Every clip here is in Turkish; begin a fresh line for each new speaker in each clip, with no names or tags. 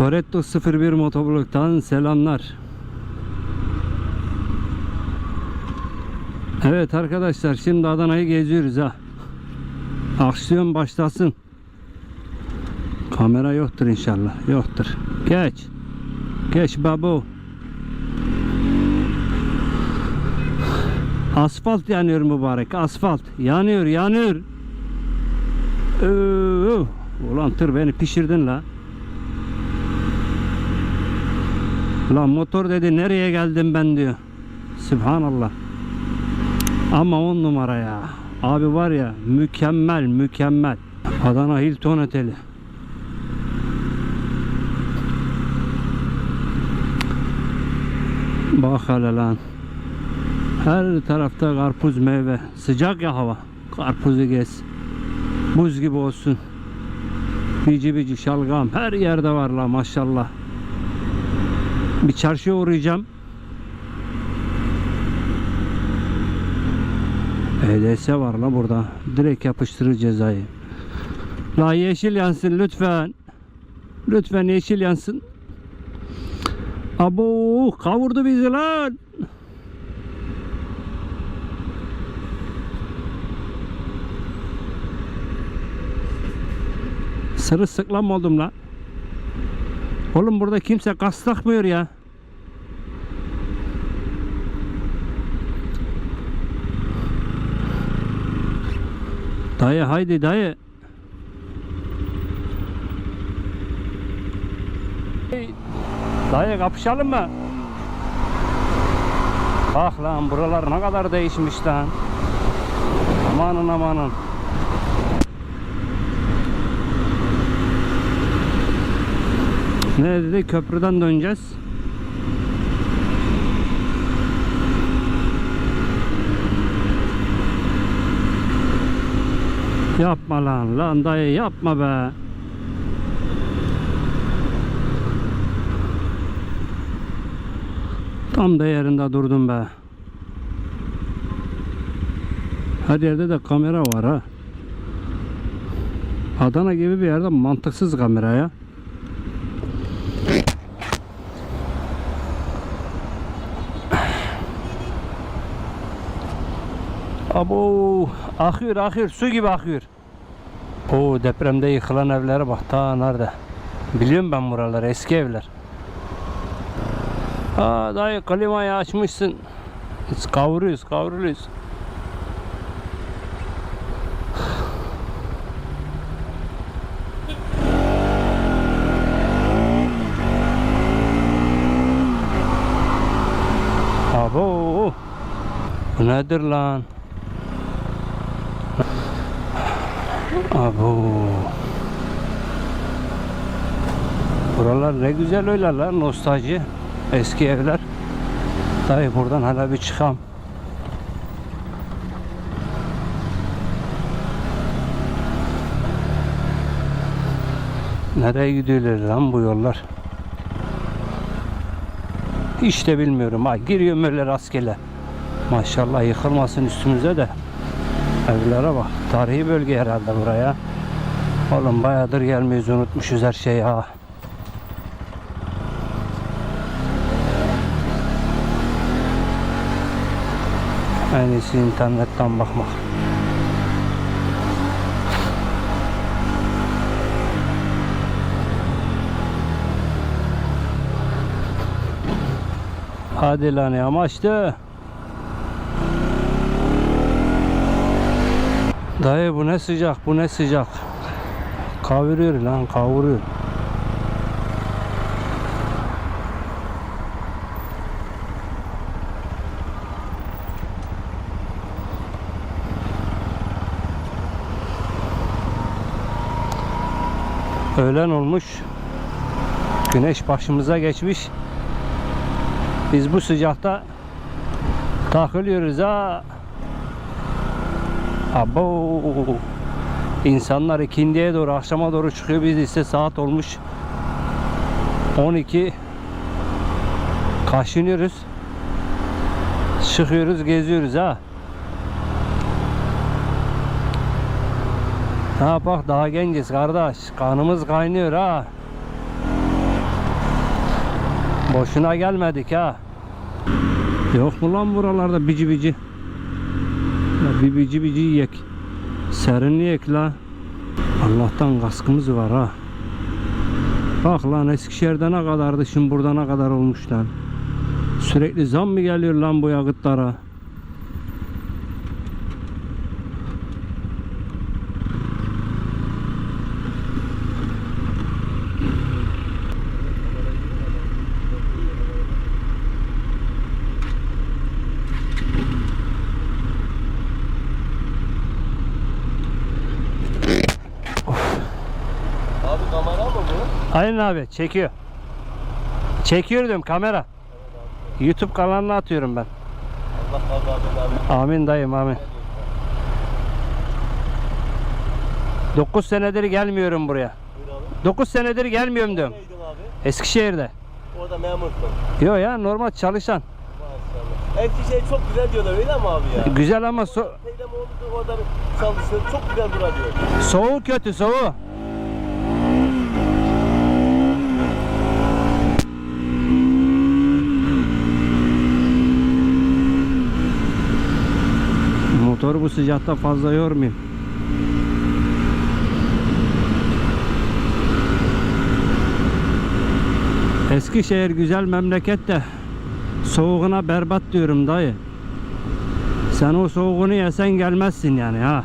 Toretto 01 motobloktan selamlar. Evet arkadaşlar şimdi Adana'yı geziyoruz ha. Aksiyon başlasın. Kamera yoktur inşallah. Yoktur. Geç. Geç babu. Asfalt yanıyor mübarek. Asfalt. Yanıyor yanıyor. Öö. Ulan tır beni pişirdin la. Lan motor dedi nereye geldim ben diyor. Subhanallah. Ama on numara ya. Abi var ya mükemmel mükemmel. Adana Hilton Oteli. Bak hele lan. Her tarafta karpuz meyve. Sıcak ya hava. Karpuzu gez. Buz gibi olsun. Bici bici şalgam. Her yerde var la maşallah. Bir çarşıya uğrayacağım. EDS var la burada. Direkt yapıştırır cezayı. La yeşil yansın lütfen. Lütfen yeşil yansın. Abo kavurdu bizi lan. Sırı sıklam oldum la. Oğlum burada kimse kas takmıyor ya. Dayı haydi dayı. Dayı kapışalım mı? Bak lan buralar ne kadar değişmiş lan. Amanın amanın. Ne dedi? Köprüden döneceğiz. Yapma lan lan dayı yapma be. Tam da yerinde durdum be. Her yerde de kamera var ha. Adana gibi bir yerde mantıksız kamera ya. Abo akıyor akıyor su gibi akıyor. O depremde yıkılan evlere bak ta nerede. Biliyorum ben buraları eski evler. Aa dayı klimayı açmışsın. Biz kavuruyoruz kavuruyoruz. Abo bu nedir lan? Abo. Buralar ne güzel öyle lan nostalji. Eski evler. Dayı buradan hala bir çıkam. Nereye gidiyorlar lan bu yollar? De bilmiyorum. Ha, giriyorum öyle rastgele. Maşallah yıkılmasın üstümüze de. Evlere bak. Tarihi bölge herhalde buraya. Oğlum bayağıdır gelmiyoruz unutmuşuz her şeyi ha. En iyisi internetten bakmak. Hadi lan yamaçtı. Dayı bu ne sıcak bu ne sıcak. Kavuruyor lan kavuruyor. Öğlen olmuş. Güneş başımıza geçmiş. Biz bu sıcakta takılıyoruz ha. Abo. İnsanlar ikindiye doğru akşama doğru çıkıyor. Biz ise saat olmuş 12 kaşınıyoruz. Çıkıyoruz, geziyoruz ha. Ne yapak daha genciz kardeş. Kanımız kaynıyor ha. Boşuna gelmedik ha. Yok mu lan buralarda bici bici? Bir bici yiyek. Serinleyek la. Allah'tan kaskımız var ha. Bak lan Eskişehir'de ne kadardı şimdi burada ne kadar olmuş lan. Sürekli zam mı geliyor lan bu yakıtlara?
Abi kamera mı bu?
Aynen abi çekiyor. Çekiyor diyorum kamera. YouTube kanalına atıyorum ben.
Allah razı abi.
Amin dayım amin. 9 senedir gelmiyorum buraya.
Buyur abi.
9 senedir gelmiyorum diyorum. Eskişehir'de.
Orada memursun.
Yo ya normal çalışan.
Eskişehir çok güzel diyorlar öyle mi abi ya?
Güzel ama so-
orada çalışıyor. Çok güzel durar diyor.
soğuğu kötü soğuğu. Motoru bu sıcakta fazla yormayayım. Eskişehir güzel memleket de soğuğuna berbat diyorum dayı. Sen o soğuğunu yesen gelmezsin yani ha.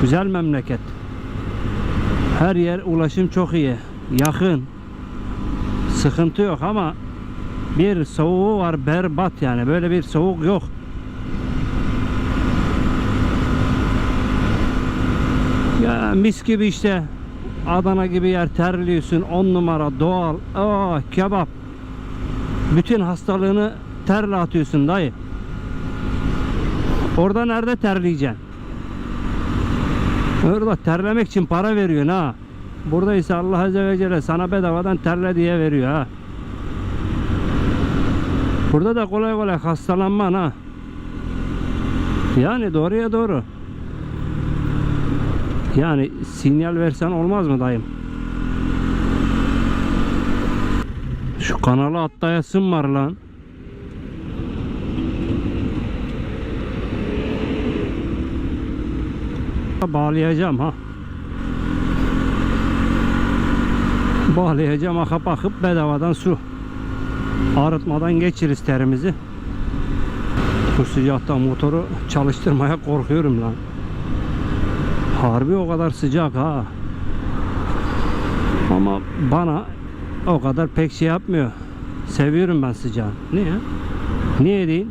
Güzel memleket. Her yer ulaşım çok iyi. Yakın. Sıkıntı yok ama bir soğuğu var berbat yani. Böyle bir soğuk yok. Ya mis gibi işte. Adana gibi yer terliyorsun. On numara doğal. Aa kebap. Bütün hastalığını terle atıyorsun dayı. Orada nerede terleyeceksin? Orada terlemek için para veriyorsun ha. Burada ise Allah Azze ve Celle sana bedavadan terle diye veriyor ha. Burada da kolay kolay hastalanman ha. Yani doğruya doğru. Yani sinyal versen olmaz mı dayım? Şu kanala atlayasın var lan. Bağlayacağım ha. Bağlayacağım akıp akıp bedavadan su. Arıtmadan geçiriz terimizi. Bu sıcakta motoru çalıştırmaya korkuyorum lan. Harbi o kadar sıcak ha. Ama bana o kadar pek şey yapmıyor. Seviyorum ben sıcağı. Niye? Niye değil?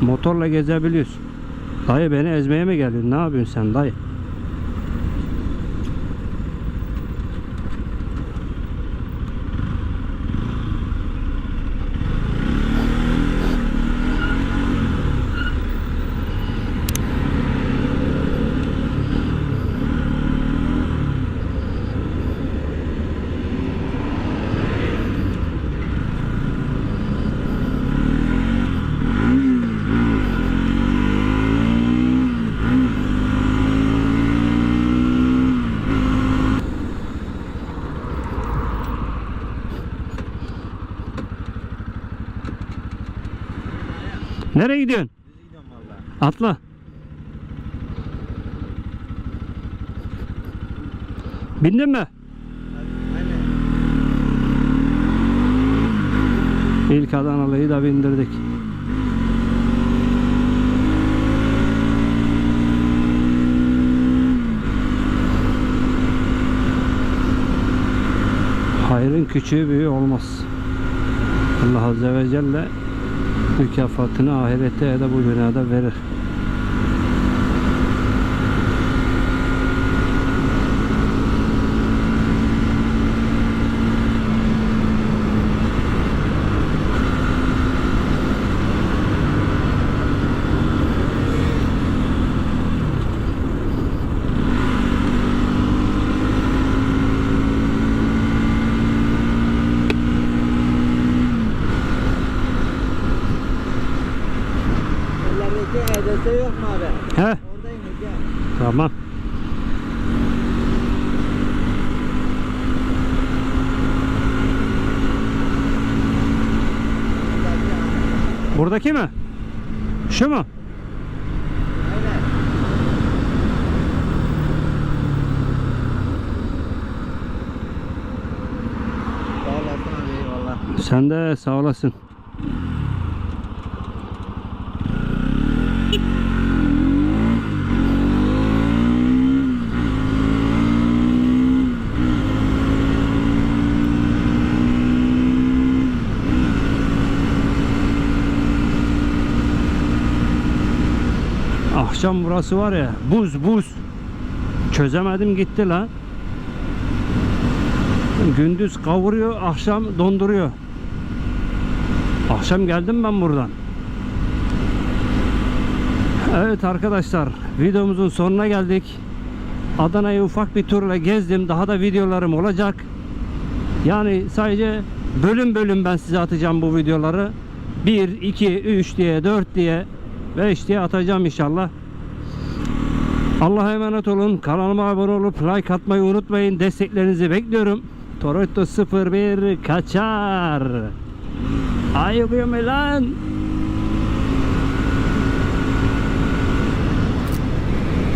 Motorla gezebiliyorsun. Dayı beni ezmeye mi geliyorsun? Ne yapıyorsun sen dayı? Nereye gidiyorsun? Atla. Bindin mi? İlk Adanalıyı da bindirdik. Hayrın küçüğü büyüğü olmaz. Allah Azze ve Celle mükafatını ahirette ya da bu dünyada verir.
Ellerindeki EDS yok mu abi?
He?
Oradayım gel.
Tamam. Buradaki mi? Şu mu?
Aynen. Sağ olasın abi eyvallah.
Sen de sağ olasın. Akşam burası var ya buz buz. Çözemedim gitti la. Gündüz kavuruyor, akşam donduruyor. Akşam geldim ben buradan. Evet arkadaşlar, videomuzun sonuna geldik. Adana'yı ufak bir turla gezdim. Daha da videolarım olacak. Yani sadece bölüm bölüm ben size atacağım bu videoları. 1, 2, 3 diye, 4 diye, 5 diye atacağım inşallah. Allah'a emanet olun. Kanalıma abone olup like atmayı unutmayın. Desteklerinizi bekliyorum. Toretto 01 kaçar. Mu lan?